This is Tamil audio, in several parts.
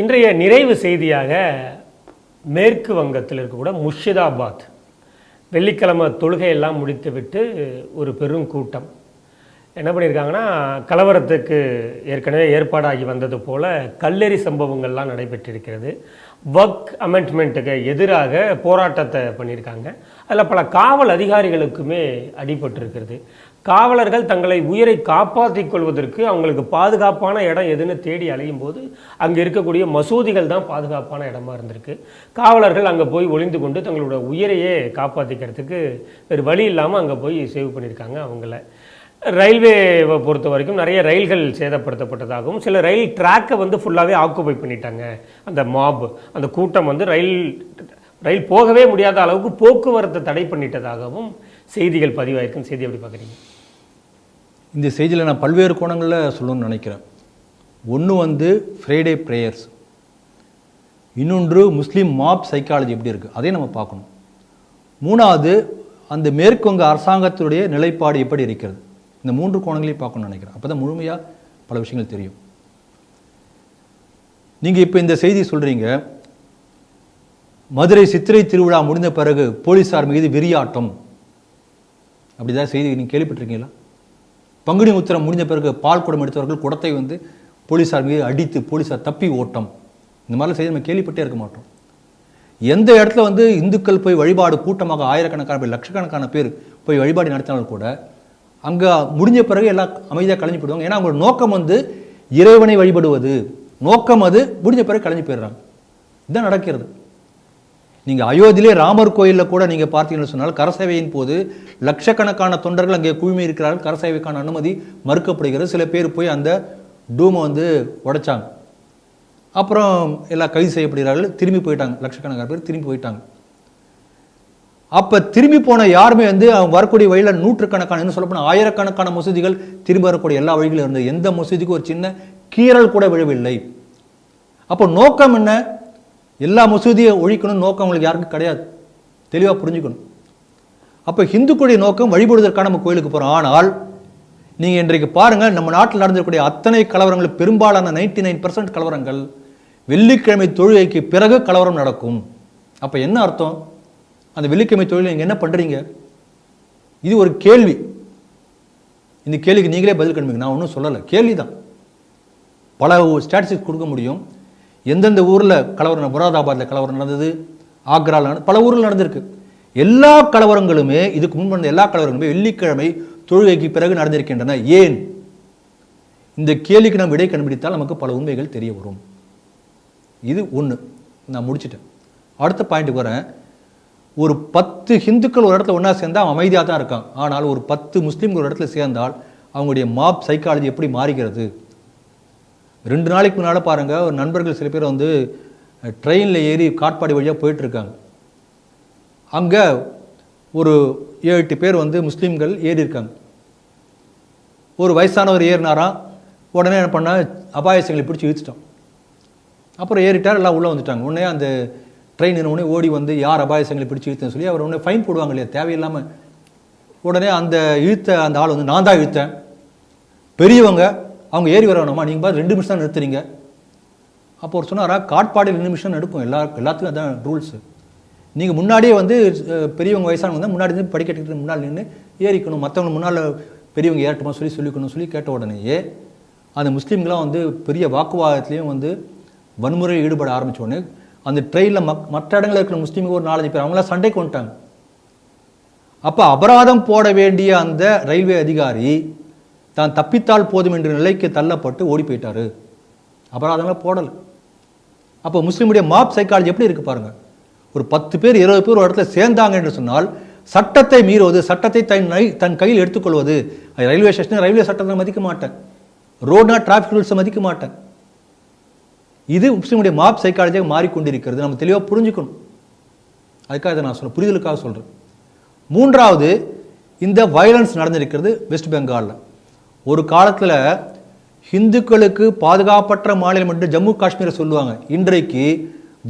இன்றைய நிறைவு செய்தியாக மேற்கு வங்கத்தில் இருக்கக்கூட முர்ஷிதாபாத். வெள்ளிக்கிழமை தொழுகையெல்லாம் முடித்துவிட்டு ஒரு பெரும் கூட்டம். என்ன பண்ணியிருக்காங்கன்னா கலவரத்துக்கு ஏற்கனவே ஏற்பாடாகி வந்தது போல் கல்லெறி சம்பவங்கள்லாம் நடைபெற்றிருக்கிறது. ஒர்க் அமெண்ட்மெண்ட்டுக்கு எதிராக போராட்டத்தை பண்ணியிருக்காங்க. அதில் பல காவல் அதிகாரிகளுக்குமே அடிபட்டிருக்கிறது. காவலர்கள் தங்களை உயிரை காப்பாற்றிக் கொள்வதற்கு அவங்களுக்கு பாதுகாப்பான இடம் எதுன்னு தேடி அலையும் போது அங்கே இருக்கக்கூடிய மசூதிகள் தான் பாதுகாப்பான இடமா இருந்திருக்கு. காவலர்கள் அங்கே போய் ஒளிந்து கொண்டு தங்களோட உயிரையே காப்பாற்றிக்கிறதுக்கு வேறு வழி இல்லாமல் அங்கே போய் சேவ் பண்ணியிருக்காங்க அவங்கள. ரயில்வேவை பொறுத்த வரைக்கும் நிறைய ரயில்கள் சேதப்படுத்தப்பட்டதாகவும் சில ரயில் ட்ராக்கை வந்து ஃபுல்லாகவே ஆக்குபை பண்ணிட்டாங்க. அந்த மாப் அந்த கூட்டம் வந்து ரயில் ரயில் போகவே முடியாத அளவுக்கு போக்குவரத்தை தடை பண்ணிட்டதாகவும் செய்திகள் பதிவாயிருக்குன்னு செய்தி எப்படி பார்க்குறீங்க? இந்த செய்தியில் நான் பல்வேறு கோணங்களில் சொல்லணும்னு நினைக்கிறேன். ஒன்று வந்து ஃப்ரைடே ப்ரேயர்ஸ் இன்னொன்று முஸ்லீம் மாப் சைக்காலஜி எப்படி இருக்குது அதையும் நம்ம பார்க்கணும். மூணாவது அந்த மேற்கு வங்க அரசாங்கத்துடைய நிலைப்பாடு எப்படி இருக்கிறது? இந்த மூன்று கோணங்களையும் பார்க்கணும்னு நினைக்கிறேன். அப்போ தான் முழுமையாக பல விஷயங்கள் தெரியும். நீங்கள் இப்போ இந்த செய்தி சொல்கிறீங்க மதுரை சித்திரை திருவிழா முடிந்த பிறகு போலீஸார் மீது வெறியாட்டம் அப்படிதான் செய்தி நீங்கள் கேள்விப்பட்டிருக்கீங்களா? பங்குனி உத்திரம் முடிஞ்ச பிறகு பால் குடம் எடுத்தவர்கள் குடத்தை வந்து போலீஸார் மீது அடித்து போலீஸார் தப்பி ஓட்டம். இந்த மாதிரிலாம் செய்தி நம்ம கேள்விப்பட்டே இருக்க மாட்டோம். எந்த இடத்துல வந்து இந்துக்கள் போய் வழிபாடு கூட்டமாக ஆயிரக்கணக்கான பேர் லட்சக்கணக்கான பேர் போய் வழிபாடு நடத்தினாலும் கூட அங்கே முடிஞ்ச பிறகு எல்லாம் அமைதியாக கலைஞ்சு போயிடுவாங்க. ஏன்னா அவங்களோட நோக்கம் வந்து இறைவனை வழிபடுவது. நோக்கம் அது முடிஞ்ச பிறகு கலைஞ்சு போயிடுறாங்க. இதுதான் நடக்கிறது. நீங்கள் அயோத்தியிலே ராமர் கோயிலில் கூட நீங்கள் பார்த்தீங்கன்னு சொன்னால் கரசேவையின் போது லட்சக்கணக்கான தொண்டர்கள் அங்கே குழுமி இருக்கிறார்கள். கரசேவைக்கான அனுமதி மறுக்கப்படுகிறது. சில பேர் போய் அந்த டூமை வந்து உடைச்சாங்க. அப்புறம் எல்லாம் கைது செய்யப்படுகிறார்கள். திரும்பி போயிட்டாங்க. லட்சக்கணக்கான பேர் திரும்பி போயிட்டாங்க. அப்போ திரும்பி போன யாருமே வந்து அவங்க வரக்கூடிய வழியில் நூற்றுக்கணக்கான என்ன சொல்லப்போனால் ஆயிரக்கணக்கான மசூதிகள் திரும்பி வரக்கூடிய எல்லா வழிகளும் இருந்தது. எந்த மசூதிக்கும் ஒரு சின்ன கீறல் கூட விழவில்லை. அப்போ நோக்கம் என்ன? எல்லா மசூதியை ஒழிக்கணும்னு நோக்கம் அவங்களுக்கு யாருக்கும் கிடையாது. தெளிவாக புரிஞ்சுக்கணும். அப்போ ஹிந்துக்களுடைய நோக்கம் வழிபடுவதற்காக நம்ம கோயிலுக்கு போகிறோம் ஆனால் நீங்கள் இன்றைக்கு பாருங்கள் நம்ம நாட்டில் நடந்திருக்கக்கூடிய அத்தனை கலவரங்கள் பெரும்பாலான நைன்டி நைன் பர்சன்ட் கலவரங்கள் வெள்ளிக்கிழமை தொழுகைக்கு பிறகு கலவரம் நடக்கும். அப்போ என்ன அர்த்தம்? அந்த வெள்ளிக்கிழமை தொழில் நீங்கள் என்ன பண்ணுறீங்க இது ஒரு கேள்வி. இந்த கேள்விக்கு நீங்களே பதில் கண்டுபிடிங்க. நான் ஒன்றும் சொல்லலை. கேள்வி தான் பல ஸ்டாட்டிஸ்டிக்ஸ் கொடுக்க முடியும். எந்தெந்த ஊரில் கலவரம் முராதாபாத்தில் கலவரம் நடந்தது ஆக்ராவில் நடந்து பல ஊரில் நடந்திருக்கு. எல்லா கலவரங்களுமே இதுக்கு முன் நடந்த எல்லா கலவரங்களுமே வெள்ளிக்கிழமை தொழுகைக்கு பிறகு நடந்திருக்கின்றன. ஏன்? இந்த கேள்விக்கு நாம் விடை கண்டுபிடித்தால் நமக்கு பல உண்மைகள் தெரிய வரும். இது ஒன்று நான் முடிச்சிட்டேன். அடுத்த பாயிண்ட்டுக்கு வரேன். ஒரு பத்து ஹிந்துக்கள் ஒரு இடத்துல ஒன்றா சேர்ந்தால் அவன் அமைதியாக தான் இருக்கான். ஆனால் ஒரு பத்து முஸ்லீம்கள் ஒரு இடத்துல சேர்ந்தால் அவங்களுடைய மாப் சைக்காலஜி எப்படி மாறுகிறது? ரெண்டு நாளைக்கு முன்னால் பாருங்கள் ஒரு நண்பர்கள் சில பேர் வந்து ட்ரெயினில் ஏறி காட்பாடி வழியாக போயிட்டுருக்காங்க. அங்கே ஒரு ஏழு எட்டு பேர் வந்து முஸ்லீம்கள் ஏறியிருக்காங்க. ஒரு வயசானவர் ஏறினாராம் உடனே என்ன பண்ணால் அபாயசங்களை பிடிச்சி இழுத்துட்டோம் அப்புறம் ஏறிட்டார் எல்லாம் உள்ளே வந்துட்டாங்க. உடனே அந்த ட்ரெயின் உடனே ஓடி வந்து யார் அபாயசங்களை பிடிச்சி இழுத்தேன்னு சொல்லி அவர் உடனே ஃபைன் போடுவாங்க இல்லையா தேவையில்லாமல் உடனே அந்த இழுத்த அந்த ஆள் வந்து நான் தான் இழுத்தேன். பெரியவங்க அவங்க ஏறி வர வேணுமா நீங்கள் பார்த்து ரெண்டு நிமிஷம் தான் நிறுத்துறீங்க. அப்போ ஒரு சொன்னாரா காட்பாடு ரெண்டு நிமிஷம் எடுக்கும் எல்லா எல்லாத்துக்கும் அதான் ரூல்ஸு நீங்கள் முன்னாடியே வந்து பெரியவங்க வயசானவங்க வந்து முன்னாடி இருந்து படிக்கட்டுக்கு முன்னால் நின்று ஏறிக்கணும். மற்றவங்க முன்னால் பெரியவங்க ஏறட்டுமா சொல்லி சொல்லிக்கணும் சொல்லி கேட்ட உடனேயே அந்த முஸ்லீம்களாம் வந்து பெரிய வாக்குவாதத்துலேயும் வந்து வன்முறையில் ஈடுபட ஆரம்பிச்ச உடனே அந்த ட்ரெயினில் மக் மற்ற இடங்களில் இருக்கிற முஸ்லீமுக்கு ஒரு நாலஞ்சு பேர் அவங்களாம் சண்டைக்கு வந்துட்டாங்க. அப்போ அபராதம் போட வேண்டிய அந்த ரயில்வே அதிகாரி தான் தப்பித்தால் போதும் என்ற நிலைக்கு தள்ளப்பட்டு ஓடி போயிட்டார் அபராதங்களை போடலை. அப்போ முஸ்லீமுடைய மாப் சைக்காலஜி எப்படி இருக்கு பாருங்க. ஒரு பத்து பேர் இருபது பேர் ஒரு இடத்துல சேர்ந்தாங்க என்று சொன்னால் சட்டத்தை மீறுவது சட்டத்தை தன் தன் கையில் எடுத்துக்கொள்வது அது ரயில்வே ஸ்டேஷன் ரயில்வே சட்டத்தை மதிக்க மாட்டேன். ரோட்னா டிராஃபிக் ரூல்ஸை மதிக்க மாட்டேன். இது முஸ்லீமுடைய மாப் சைக்காலஜியாக மாறிக்கொண்டிருக்கிறது. நம்ம தெளிவாக புரிஞ்சுக்கணும். அதுக்காக இதை நான் சொல்கிறேன் புரிதலுக்காக சொல்கிறேன் மூன்றாவது இந்த வயலன்ஸ் நடந்திருக்கிறது வெஸ்ட் பெங்காலில் ஒரு காலத்தில் ஹிந்துக்களுக்கு பாதுகாப்பற்ற மாநிலம் என்று ஜம்மு காஷ்மீரை சொல்லுவாங்க. இன்றைக்கு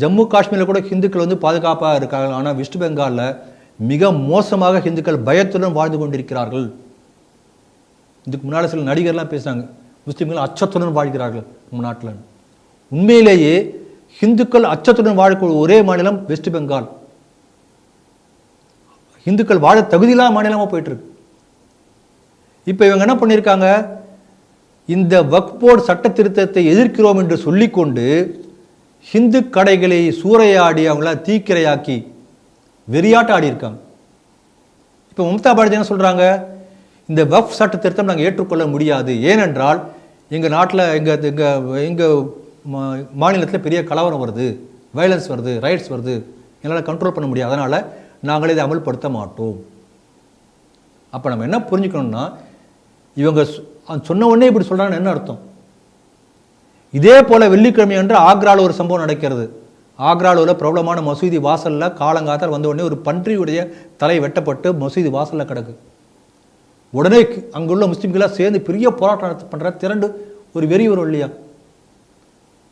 ஜம்மு காஷ்மீரில் கூட ஹிந்துக்கள் வந்து பாதுகாப்பாக இருக்காங்க. ஆனால் வெஸ்ட் பெங்காலில் மிக மோசமாக ஹிந்துக்கள் பயத்துடன் வாழ்ந்து கொண்டிருக்கிறார்கள். இதுக்கு முன்னால் சில நடிகர்லாம் பேசுகிறாங்க முஸ்லீம்கள் அச்சத்துடன் வாழ்கிறார்கள் நம்ம நாட்டில். உண்மையிலேயே ஹிந்துக்கள் அச்சத்துடன் வாழக்கூடிய ஒரே மாநிலம் வெஸ்ட் பெங்கால். இந்துக்கள் வாழ தகுதியில்லாத மாநிலமாக போயிட்டுருக்கு இப்போ இவங்க என்ன பண்ணியிருக்காங்க இந்த வக்ஃப் போர்டு சட்ட திருத்தத்தை எதிர்க்கிறோம் என்று சொல்லிக்கொண்டு ஹிந்து கடைகளை சூறையாடி அவங்கள தீக்கிரையாக்கி வெறியாட்டம் ஆடியிருக்காங்க இப்போ மம்தா பானர்ஜி என்ன சொல்கிறாங்க இந்த வஃப் சட்ட திருத்தம் நாங்கள் ஏற்றுக்கொள்ள முடியாது. ஏனென்றால் எங்கள் நாட்டில் எங்கள் எங்கள் எங்கள் மாநிலத்தில் பெரிய கலவரம் வருது. வயலன்ஸ் வருது ரைட்ஸ் வருது. எங்களால் கண்ட்ரோல் பண்ண முடியாது. அதனால் நாங்களே இதை அமல்படுத்த மாட்டோம். அப்போ நம்ம என்ன புரிஞ்சுக்கணும்னா இவங்க சொன்ன உடனே இப்படி சொல்கிறான்னு என்ன அர்த்தம்? இதே போல் வெள்ளிக்கிழமை அன்று ஆக்ராவில் ஒரு சம்பவம் நடக்கிறது. ஆக்ராவில் பிரபலமான மசூதி வாசலில் காலங்காத்தால் வந்த உடனே ஒரு பன்றியுடைய தலை வெட்டப்பட்டு மசூதி வாசலில் கிடக்கு. உடனே அங்குள்ள முஸ்லீம்களாக சேர்ந்து பெரிய போராட்டம் நடத்த பண்ணுற திரண்டு ஒரு வெறி வரும் இல்லையா?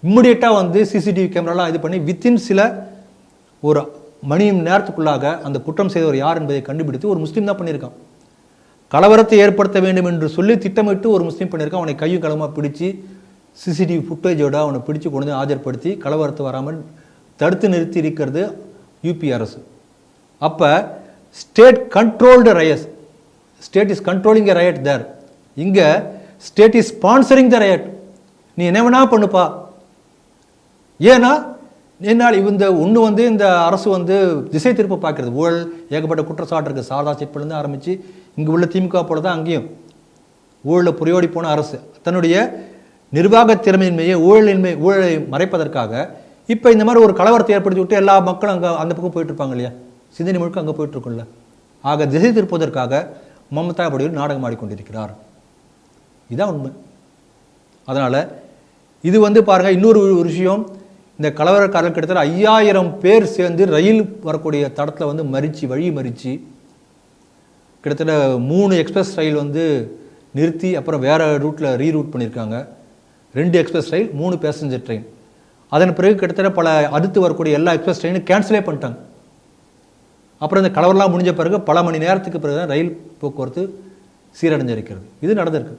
இம்மிடியட்டாக வந்து சிசிடிவி கேமராலாம் இது பண்ணி வித்தின் சில ஒரு மணி நேரத்துக்குள்ளாக அந்த குற்றம் செய்தவர் யார் என்பதை கண்டுபிடித்து ஒரு முஸ்லீம் தான் பண்ணியிருக்கான். கலவரத்தை ஏற்படுத்த வேண்டும் என்று சொல்லி திட்டமிட்டு ஒரு முஸ்லீம் பண்ணியிருக்கான் அவனை கையும் களமாக பிடிச்சி சிசிடிவி ஃபுட்டேஜோட அவனை பிடிச்சு கொண்டு வந்து ஆஜர்படுத்தி கலவரத்தை வராமல் தடுத்து நிறுத்தி இருக்கிறது யூபி அரசு. அப்போ state controlled riots state is controlling a riot there இங்கே state is sponsoring the riot நீ என்ன வேணா பண்ணுப்பா. ஏன்னா என்னால் இந்த ஒன்று வந்து இந்த அரசு வந்து திசை திருப்ப பார்க்குறது. ஊழல் ஏகப்பட்ட குற்றச்சாட்டு இருக்குது சாரதா சிட்பிலேருந்து ஆரம்பித்து இங்கே உள்ள திமுக போல தான் அங்கேயும். ஊழலை புரியோடி போன அரசு. தன்னுடைய நிர்வாக திறமையின்மையை ஊழலின்மை ஊழலை மறைப்பதற்காக இப்போ இந்த மாதிரி ஒரு கலவரத்தை ஏற்படுத்தி விட்டு எல்லா மக்களும் அங்கே அந்த பக்கம் போயிட்டுருப்பாங்க இல்லையா? சிந்தனை முழுக்க அங்கே போயிட்டுருக்கும்ல ஆக திசை திருப்பதற்காக மமதா படையில் நாடகம் ஆடிக்கொண்டிருக்கிறார். இதான் உண்மை. அதனால் இது வந்து பாருங்கள் இன்னொரு ஒரு விஷயம். இந்த கலவரக்காரர்கள் கிட்டத்தட்ட ஐயாயிரம் பேர் சேர்ந்து ரயில் வரக்கூடிய தடத்தில் வந்து மறித்து வழி மறித்து கிட்டத்தட்ட மூணு எக்ஸ்பிரஸ் ரயில் வந்து நிறுத்தி அப்புறம் வேறு ரூட்டில் ரீரூட் பண்ணியிருக்காங்க. ரெண்டு எக்ஸ்பிரஸ் ரயில் மூணு பேசஞ்சர் ட்ரெயின் அதன் பிறகு கிட்டத்தட்ட பல அடுத்து வரக்கூடிய எல்லா எக்ஸ்பிரஸ் ட்ரெயினும் கேன்சலே பண்ணிட்டாங்க. அப்புறம் இந்த கலவரெலாம் முடிஞ்ச பிறகு பல மணி நேரத்துக்கு பிறகு தான் ரயில் போக்குவரத்து சீரடைஞ்சிருக்கிறது. இது நடந்திருக்கு.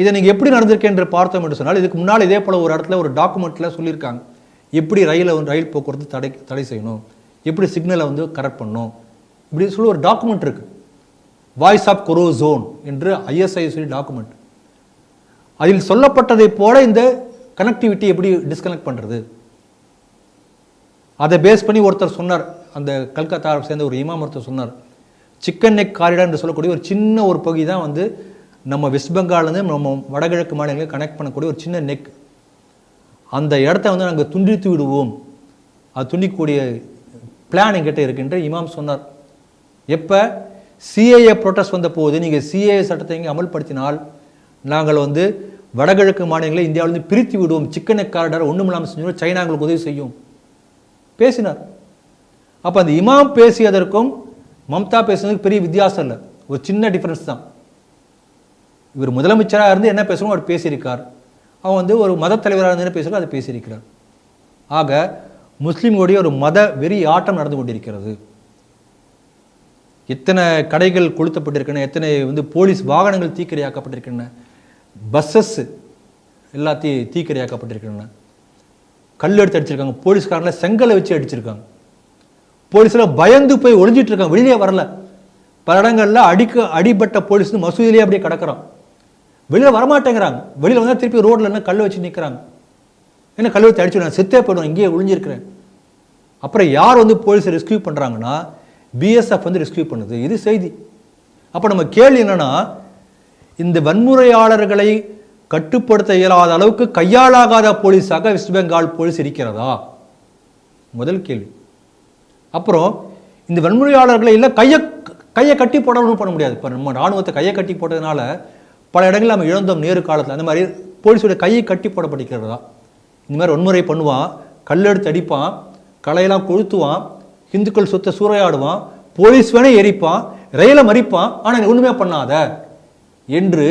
இதை நீங்கள் எப்படி நடந்திருக்கு என்று பார்த்தோம் என்று சொன்னால் இதுக்கு முன்னால் இதே போல் ஒரு இடத்துல ஒரு டாக்குமெண்ட்டில் சொல்லியிருக்காங்க. எப்படி ரயிலை வந்து ரயில் போக்குவரத்து தடை தடை செய்யணும்? எப்படி சிக்னலை வந்து கரெக்ட் பண்ணணும்? இப்படி சொல்லி ஒரு டாக்குமெண்ட் இருக்குது வாய்ஸ் ஆஃப் குரோ ஜோன் என்று ஐஎஸ்ஐ டாக்குமெண்ட் அதில் சொல்லப்பட்டதைப் போல இந்த கனெக்டிவிட்டி எப்படி டிஸ்கனெக்ட் பண்ணுறது அதை பேஸ் பண்ணி ஒருத்தர் சொன்னார். அந்த கல்கத்தாவை சேர்ந்த ஒரு இமாம் ஒருத்தர் சொன்னார். சிக்கன் நெக் காரிடார் என்று சொல்லக்கூடிய ஒரு சின்ன ஒரு பகுதி தான் வந்து நம்ம வெஸ்ட் பெங்கால்லேருந்து நம்ம வடகிழக்கு மாநிலங்களை கனெக்ட் பண்ணக்கூடிய ஒரு சின்ன நெக் அந்த இடத்த வந்து நாங்கள் துண்டித்து விடுவோம். அது துண்டிக்கக்கூடிய பிளான் எங்கிட்ட இருக்குன்ற இமாம் சொன்னார். எப்போ? சிஏஏ ப்ரொட்டஸ்ட் வந்த போது நீங்கள் சிஏஏ சட்டத்தை இங்கே அமல்படுத்தினால் நாங்கள் வந்து வடகிழக்கு மாநிலங்களை இந்தியாவிலிருந்து பிரித்து விடுவோம். சிக்கனை நெக் காரிடார் ஒன்றும் இல்லாமல் செஞ்சோம் சைனா எங்களுக்கு உதவி செய்யும். பேசினார். அப்போ அந்த இமாம் பேசியதற்கும் மம்தா பேசுனதுக்கு பெரிய வித்தியாசம் இல்லை. ஒரு சின்ன டிஃப்ரென்ஸ் தான். இவர் முதலமைச்சராக இருந்து என்ன பேசணும் அவர் பேசியிருக்கார். அவன் வந்து ஒரு மத தலைவராக இருந்து என்ன பேசுகிறோம் அதை பேசியிருக்கிறார். ஆக முஸ்லீம்களுடைய ஒரு மத வெறி ஆட்டம் நடந்து கொண்டிருக்கிறது. எத்தனை கடைகள் கொளுத்தப்பட்டிருக்கின்றன எத்தனை வந்து போலீஸ் வாகனங்கள் தீக்கிரையாக்கப்பட்டிருக்கின்றன பஸ்ஸஸ் எல்லாத்தையும் தீக்கிரையாக்கப்பட்டிருக்கின்றன. கல் எடுத்து அடிச்சிருக்காங்க போலீஸ்காரங்கள செங்கலை வச்சு அடிச்சிருக்காங்க. போலீஸில் பயந்து போய் ஒளிஞ்சிட்டு இருக்காங்க வெளியே வரல. பல இடங்களில் அடிக்க அடிபட்ட போலீஸ் மசூதியிலே அப்படியே கிடக்குறான். வெளியில் வரமாட்டேங்கிறாங்க. வெளியில் வந்தால் திருப்பி ரோட்டில் என்ன கல் வச்சு நிற்கிறாங்க என்ன கல் வச்சு அடிச்சு நான் செத்தே போயிடுவேன் இங்கேயே ஒளிஞ்சிருக்கிறேன். அப்புறம் யார் வந்து போலீஸை ரெஸ்கியூ பண்ணுறாங்கன்னா பிஎஸ்எஃப் வந்து ரெஸ்கியூ பண்ணுது. இது செய்தி. அப்போ நம்ம கேள்வி என்னென்னா இந்த வன்முறையாளர்களை கட்டுப்படுத்த இயலாத அளவுக்கு கையாளாகாத போலீஸாக வெஸ்ட் பெங்கால் போலீஸ் இருக்கிறதா? முதல் கேள்வி. அப்புறம் இந்த வன்முறையாளர்களை இல்லை கையை கையை கட்டி போடணும்னு பண்ண முடியாது. இப்போ நம்ம ராணுவத்தை கையை கட்டி போட்டதுனால பல இடங்களில் நம்ம இழந்தோம் நேரு காலத்தில். அந்த மாதிரி போலீஸோட கையை கட்டி போடப்படுகிறதா இந்த மாதிரி வன்முறை பண்ணுவான் கல்லெடுத்து அடிப்பான் களையெல்லாம் கொளுத்துவான் இந்துக்கள் சொத்தை சூறையாடுவான் போலீஸ் வேணே எரிப்பான் ரயிலை மறிப்பான் ஆனால் ஒன்றுமே பண்ணாத என்று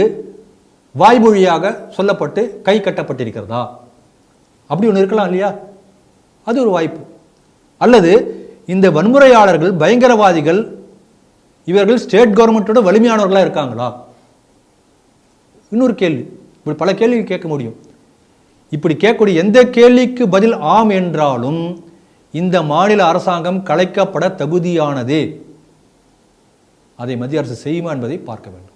வாய்மொழியாக சொல்லப்பட்டு கை கட்டப்பட்டிருக்கிறதா? அப்படி ஒன்று இருக்கலாம் இல்லையா? அது ஒரு வாய்ப்பு. அல்லது இந்த வன்முறையாளர்கள் பயங்கரவாதிகள் இவர்கள் ஸ்டேட் கவர்மெண்ட்டோட வலிமையானவர்களாக இருக்காங்களா? இன்னொரு கேள்வி. இப்படி பல கேள்வி கேட்க முடியும். இப்படி கேட்கக்கூடிய எந்த கேள்விக்கு பதில் ஆம் என்றாலும் இந்த மாநில அரசாங்கம் கலைக்கப்பட தகுதியானதே. அதை மத்திய அரசு செய்யுமா என்பதை பார்க்க வேண்டும்.